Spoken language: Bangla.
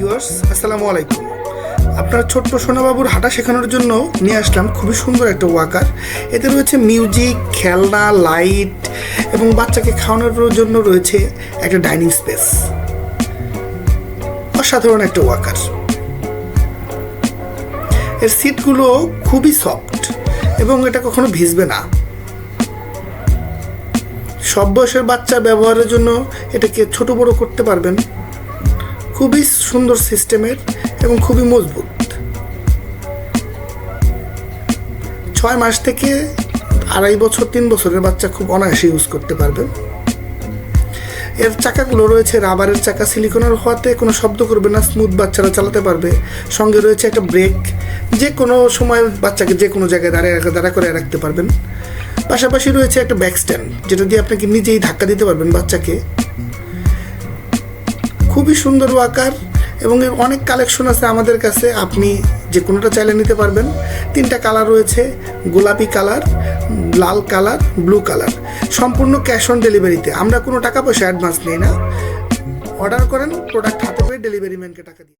ভিউয়ার্স, আসসালামু আলাইকুম। আপনার ছোট্ট সোনাবাবুর হাঁটা শেখানোর জন্য নিয়ে আসলাম খুবই সুন্দর একটা ওয়াকার। এতে রয়েছে মিউজিক, খেলনা, লাইট এবং বাচ্চাকে খাওয়ানোর জন্য রয়েছে একটা ডাইনিং স্পেস। অসাধারণ একটা ওয়াকার। এর সিটগুলো খুবই সফট এবং এটা কখনো ভিজবে না। সব বয়সের বাচ্চা ব্যবহারের জন্য এটাকে ছোট বড় করতে পারবেন। খুবই সুন্দর সিস্টেমের এবং খুবই মজবুত। ছয় মাস থেকে আড়াই বছর, তিন বছরের বাচ্চা খুব অনায়াসে ইউজ করতে পারবে। এর চাকাগুলো রয়েছে রাবারের চাকা, সিলিকনের হওয়াতে কোনো শব্দ করবে না স্মুথ বাচ্চারা চালাতে পারবে। সঙ্গে রয়েছে একটা ব্রেক যে কোনো সময় বাচ্চাকে যে কোনো জায়গায় দাঁড়িয়ে দাঁড়া করে রাখতে পারবেন। পাশাপাশি রয়েছে একটা ব্যাক স্ট্যান্ড যেটা দিয়ে আপনাকে নিজেই ধাক্কা দিতে পারবেন বাচ্চাকে। খুবই সুন্দর ওয়াকার এবং অনেক কালেকশন আছে আমাদের কাছে। আপনি যে কোনোটা চাইলে নিতে পারবেন। তিনটা কালার রয়েছে, গোলাপি কালার লাল কালার ব্লু কালার সম্পূর্ণ ক্যাশ অন ডেলিভারিতে আমরা কোনো টাকা পয়সা অ্যাডভান্স নিই না। অর্ডার করেন প্রোডাক্ট হাতে পেয়ে ডেলিভারি ম্যানকে টাকা দিই